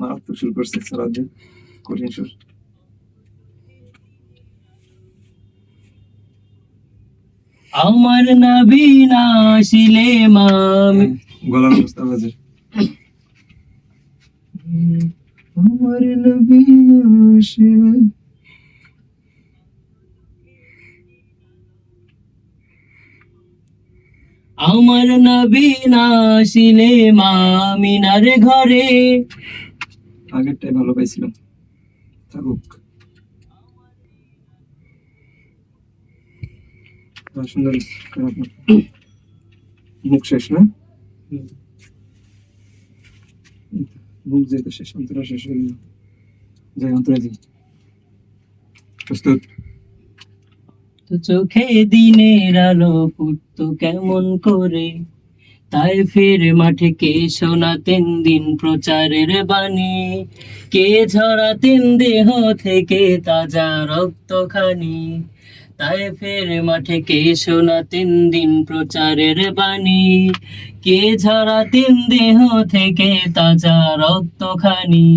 মারাত্মক শুরু করছে সারাদিন। কঠিন সুর। আমার নবী না আসিলে মামি। বাজে। আমার নবী আসিবে আমার নবী না আসিলে মামিনার ঘরে। আগেরটাই ভালো পাইছিলাম। থাকুক সুন্দর মুখ শেষ না? মুখ যেহেতু শেষ অন্তরা শেষ হয়ে গেল। যাই অন্তরা দিই প্রস্তুত। তো চোখে দিনের আলো ফুটতো কেমন করে? তাই ফের মাঠে কে শোনাতেন দিন প্রচারের বাণী? কে ঝরাতেন দেহ থেকে তাজা রক্তখানি? তাই ফের মাঠে কে শোনাতেন দিন প্রচারের বাণী? কে ঝরাতেন দেহ থেকে তাজা রক্তখানি?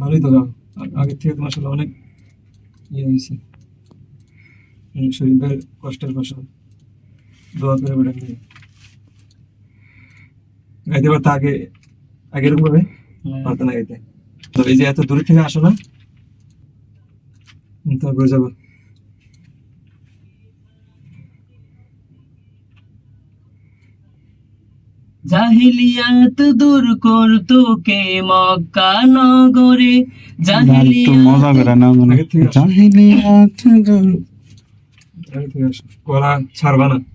ভালোই তো গাও আগের থেকে তোমার সাথে অনেক ইয়ে হয়েছে। এই শরীর ভাইয়ের কষ্টের ফসল। দোয়া করে বেড়ে নিয়ে গাইতে পারতো আগে আগে এরকম ভাবে পারতো না গাইতে। তো এই যে এত দূর থেকে আসো না তারপরে যাব। জাহিলিয়াত দূর করতো কে মক্কা নগরে। মজা জাহিলিয়াত করে না। জাহিলিয়াত দূর- ছাড়বা না।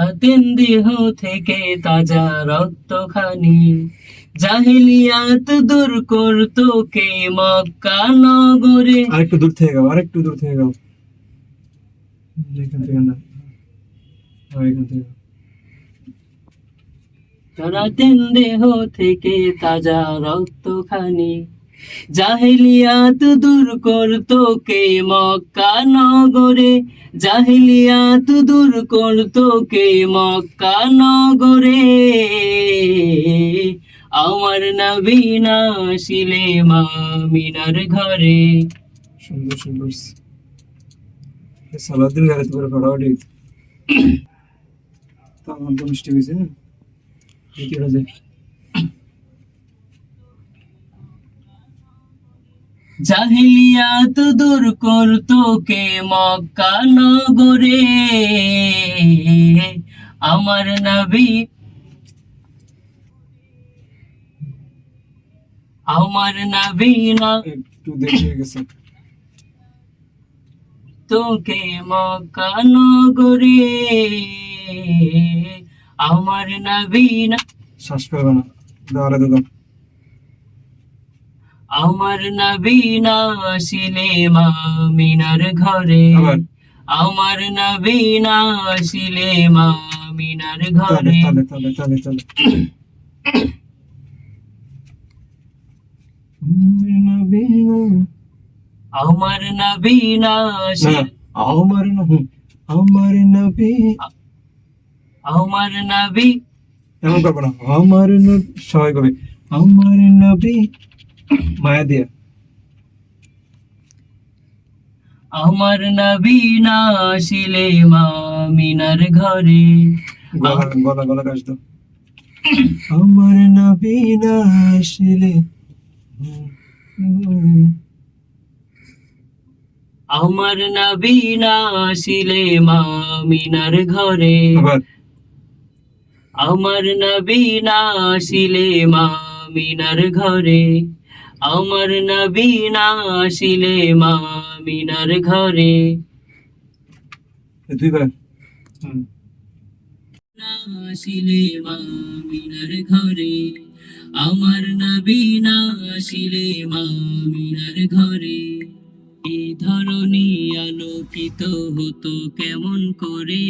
হাতেন দেহ থেকে তাজা রক্তখানি। জাহিলিয়াত দূর করতো কে মক্কা নগরে। আরেকটু দূর থেকে গাও আরেকটু দূর থেকে গাও। এখান থেকে না। এখান থেকে। গাও। দেহ থেকে তাজা রক্তখানি। জাহিলিয়াত দূর করতো কে মক্কা নগরে। জাহিলিয়াত দূর করতো কে মক্কা নগরে। আমার নবী না আসিলে মামিনার ঘরে। সুন্দর সুন্দর। সালাদিন গাড়ি তো করে ফটাফটি তো আমার তো মিষ্টি হয়েছে না দেখি ওরা যায়। জাহিলিয়াত দূর করতো কে মক্কা নগরে। আমার নবী আমার নবী না। একটু দেরি গেছে। তোকে মক্কা নগরে। আমার নবী না। শ্বাস ফেলবে না। আলাদা দাও। আমার নবী না আসিলে মামিনার ঘরে। আমার নবী না আসিলে মামিনার ঘরে। আমার নবী না। না আমার নবী আমার নবী আমার নবী এমন করব না। আমার নবী সবাই কবে আমার নবী মায়া দিয়া। আমার নবী না আসিলে মামিনার ঘরে। গলা গলা গলা কাজ দাও। আমার নবী না আসলে আমার নবী না আসিলে মামিনার ঘরে। আমার নবী না আসিলে মামিনার ঘরে। আমার নবী না আসিলে মামিনার ঘরে দুইবার আসিলে মামিনার ঘরে আমার নবী না আসিলে মামিনার ঘরে এই ধরনী আলোকিত হতো কেমন করে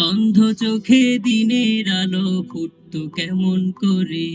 অন্ধ চোখে দিনের আলো ফুটতো কেমন করে